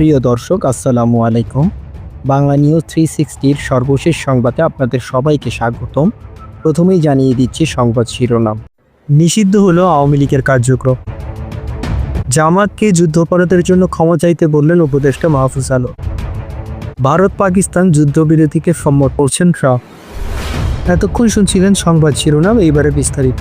প্রিয় দর্শক, আসসালামু আলাইকুম। বাংলা নিউজ থ্রি সিক্সটির সর্বশেষ সংবাদে আপনাদের সবাইকে স্বাগতম। প্রথমেই জানিয়ে দিচ্ছি সংবাদ শিরোনাম। নিষিদ্ধ হলো আওয়ামী লীগের কার্যক্রম। জামাতকে যুদ্ধাপরাধের জন্য ক্ষমা চাইতে বললেন উপদেষ্টা মাহফুজ আলম। ভারত পাকিস্তান যুদ্ধবিরতিকে সম্মত করছেন ট্রাম্প। এতক্ষণ শুনছিলেন সংবাদ শিরোনাম এইবারে বিস্তারিত।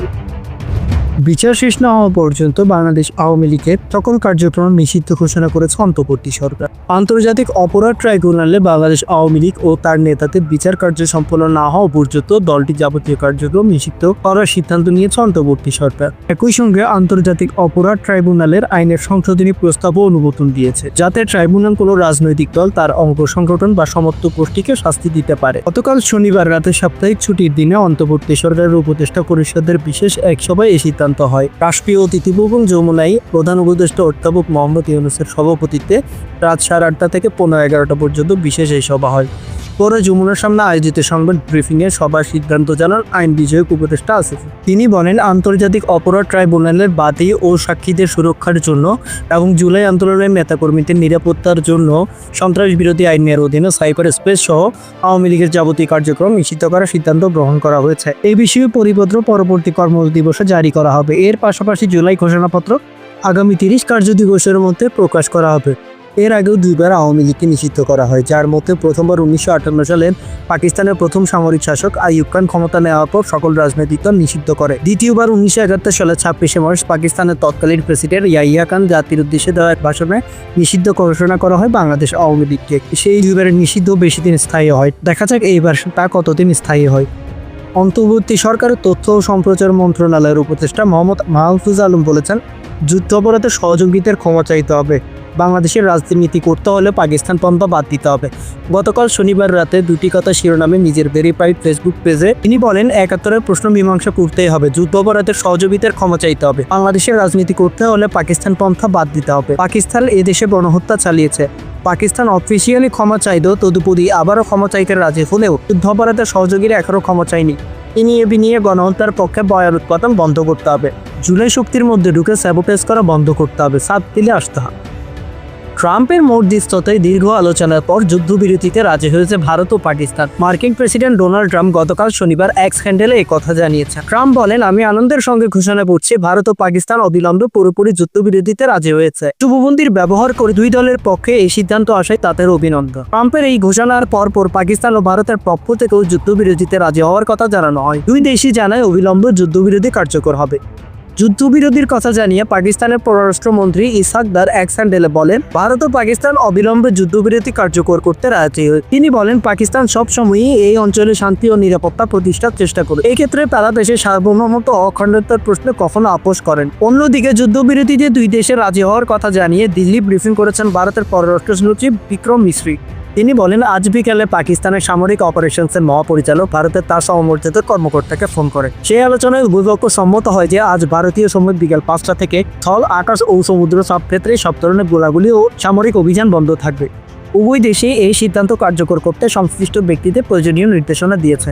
বিচার শেষ না হওয়া পর্যন্ত বাংলাদেশ আওয়ামী লীগের সকল কার্যক্রম নিষিদ্ধ ঘোষণা করেছে অন্তর্বর্তী সরকার। আন্তর্জাতিক অপরাধ ট্রাইব্যুনালে বাংলাদেশ আওয়ামী লীগ ও তার নেতাদের বিচার কার্য সম্পন্ন না হওয়া পর্যন্ত দলটি যাবতীয় কার্যক্রম নিষিদ্ধ করার সিদ্ধান্ত নিয়েছে অন্তর্বর্তী সরকার। একই সঙ্গে আন্তর্জাতিক অপরাধ ট্রাইব্যুনালের আইনের সংশোধনী প্রস্তাবও অনুমোদন দিয়েছে, যাতে ট্রাইব্যুনাল কোনো রাজনৈতিক দল তার অঙ্গ সংগঠন বা সমর্থক গোষ্ঠীকে শাস্তি দিতে পারে। গতকাল শনিবার রাতে সাপ্তাহিক ছুটির দিনে অন্তর্বর্তী সরকারের উপদেষ্টা পরিষদের বিশেষ এক সভায় এই সিদ্ধান্ত হয়। রাষ্ট্রীয় অতিথি যমুনাই প্রধান উপদেষ্টা অধ্যাপক মোহাম্মদ ইউনুসের সভাপতিত্বে রাত সাড়ে আটটা থেকে পনেরো এগারোটা পর্যন্ত বিশেষ এই সভা হয়। পরে যমুনার সামনে আয়োজিত সংবাদ ব্রিফিংয়ে সবার সিদ্ধান্ত জানান আইন বিষয়ক উপদেষ্টা আসিফ। তিনি বলেন, আন্তর্জাতিক অপরাধ ট্রাইব্যুনালের বাদী ও সাক্ষীদের সুরক্ষার জন্য এবং জুলাই আন্দোলনের নেতাকর্মীদের নিরাপত্তার জন্য সন্ত্রাস বিরোধী আইনের অধীনে সাইবার স্পেস সহ আওয়ামী লীগের যাবতীয় কার্যক্রম নিষিদ্ধ করার সিদ্ধান্ত গ্রহণ করা হয়েছে। এই বিষয়ে পরিপত্র পরবর্তী কর্ম দিবসে জারি করা হবে। এর পাশাপাশি জুলাই ঘোষণাপত্র আগামী তিরিশ কার্যদিবসের মধ্যে প্রকাশ করা হবে। এর আগেও দুইবার আওয়ামী লীগকে নিষিদ্ধ করা হয়, যার মধ্যে প্রথমবার উনিশশো আটান্ন সালের পাকিস্তানের প্রথম সামরিক শাসক আইয়ুব খান ক্ষমতা নেওয়ার পর সকল রাজনৈতিক দল নিষিদ্ধ করে। দ্বিতীয়বার উনিশশো একাত্তর সালে ছাব্বিশে মার্চ পাকিস্তানের তৎকালীন প্রেসিডেন্ট ইয়াইয়া খান জাতির উদ্দেশ্যে দেওয়া এক ভাষণে নিষিদ্ধ ঘোষণা করা হয় বাংলাদেশ আওয়ামী লীগকে। সেই দুইবারের নিষিদ্ধ বেশি দিন স্থায়ী হয়। দেখা যাক এইবার তা কতদিন স্থায়ী হয়। অন্তর্বর্তী সরকারের তথ্য ও সম্প্রচার মন্ত্রণালয়ের উপদেষ্টা মোহাম্মদ মাহফুজ আলম বলেছেন, যুদ্ধাপরাধের সহযোগিতার ক্ষমা চাইতে হবে। বাংলাদেশের রাজনীতি করতে হলে পাকিস্তান পন্থা বাদ দিতে হবে। গতকাল শনিবার রাতে দুটি কথা শিরোনামে নিজের ভেরিফাইড ফেসবুক পেজে তিনি বলেন, একাত্তরের প্রশ্ন মীমাংসা করতেই হবে যুদ্ধাপরাধের সহযোগিতার ক্ষমা চাইতে হবে। বাংলাদেশের রাজনীতি করতে হলে পাকিস্তান পন্থা বাদ দিতে হবে। পাকিস্তান এদেশে গণহত্যা চালিয়েছে। পাকিস্তান অফিসিয়ালি ক্ষমা চাইলেও তদুপরি আবারও ক্ষমা চাইতে রাজি হলেও যুদ্ধাপরাধের সহযোগীরা এখনও ক্ষমা চায়নি। এ নিয়ে গণহত্যার পক্ষে বয়ান উৎপাদন বন্ধ করতে হবে। জুলাই শক্তির মধ্যে ঢুকে স্যাবোটেজ করা বন্ধ করতে হবে। সাত দিলে আসতে হবে। ট্রাম্পের মধ্যস্থতায় দীর্ঘ আলোচনার পর যুদ্ধবিরতিতে রাজি হয়েছে ভারত ও পাকিস্তান। মার্কিন প্রেসিডেন্ট ডোনাল্ড ট্রাম্প গতকাল শনিবার এক্স হ্যান্ডেলে এই কথা জানিয়েছেন। ট্রাম্প বলেন, আমি আনন্দের সঙ্গে ঘোষণা করছি ভারত ও পাকিস্তান অবিলম্বে পুরোপুরি যুদ্ধবিরতিতে রাজি হয়েছে। যুববন্দির ব্যবহার করে দুই দলের পক্ষে এই সিদ্ধান্ত আসায় তাদের অভিনন্দন। ট্রাম্পের এই ঘোষণার পর পর পাকিস্তান ও ভারতের পক্ষ থেকেও যুদ্ধবিরতিতে রাজি হওয়ার কথা জানানো হয়। দুই দেশই জানায় অবিলম্বে যুদ্ধবিরতি কার্যকর হবে। যুদ্ধবিরতির কথা জানিয়ে পাকিস্তানের পররাষ্ট্রমন্ত্রী ইসাকদার এক স্যান্ডেলে বলেন, ভারত ও পাকিস্তান অবিলম্বে যুদ্ধবিরতি কার্যকর করতে রাজি তিনি বলেন, পাকিস্তান সবসময়ই এই অঞ্চলে শান্তি ও নিরাপত্তা প্রতিষ্ঠার চেষ্টা করে এক্ষেত্রে তারা দেশের সার্বভৌমত্ব অখণ্ডতার প্রশ্নে কখনো আপোষ করেন। অন্যদিকে, যুদ্ধবিরতিতে দুই দেশে রাজি হওয়ার কথা জানিয়ে দিল্লি ব্রিফিং করেছেন ভারতের পররাষ্ট্র সচিব বিক্রম মিশ্রি। তিনি বলেন, আজ বিকালে পাকিস্তানের সামরিক অপারেশনসের মহাপরিচালক ভারতের তার সমমর্যাদার কর্মকর্তাকে ফোন করে সেই আলোচনায় উভয় পক্ষ সম্মত হয় যে, আজ ভারতীয় সময় বিকেল পাঁচটা থেকে স্থল আকাশ ও সমুদ্র সব ক্ষেত্রে সব ধরনের গোলাগুলি ও সামরিক অভিযান বন্ধ থাকবে। উভয় দেশে এই সিদ্ধান্ত কার্যকর করতে সংশ্লিষ্ট ব্যক্তিদের প্রয়োজনীয় নির্দেশনা দিয়েছে।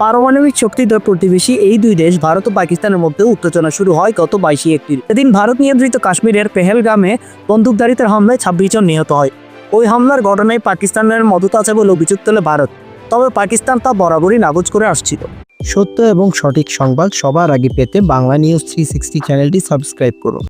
পারমাণবিক শক্তিধর প্রতিবেশী এই দুই দেশ, ভারত ও পাকিস্তানের মধ্যে উত্তেজনা শুরু হয় গত বাইশে এপ্রিল। এদিন ভারত নিয়ন্ত্রিত কাশ্মীরের পেহেলগামে বন্দুকধারীদের হামলায় ছাব্বিশ জন নিহত হয়। ওই হামলার ঘটনায় পাকিস্তানের মদত আছে বলে অভিযোগ তোলে ভারত। তবে পাকিস্তান তা বরাবরই নাকচ করে আসছিল। সত্য এবং সঠিক সংবাদ সবার আগে পেতে বাংলা নিউজ থ্রি সিক্সটি চ্যানেলটি সাবস্ক্রাইব করুন।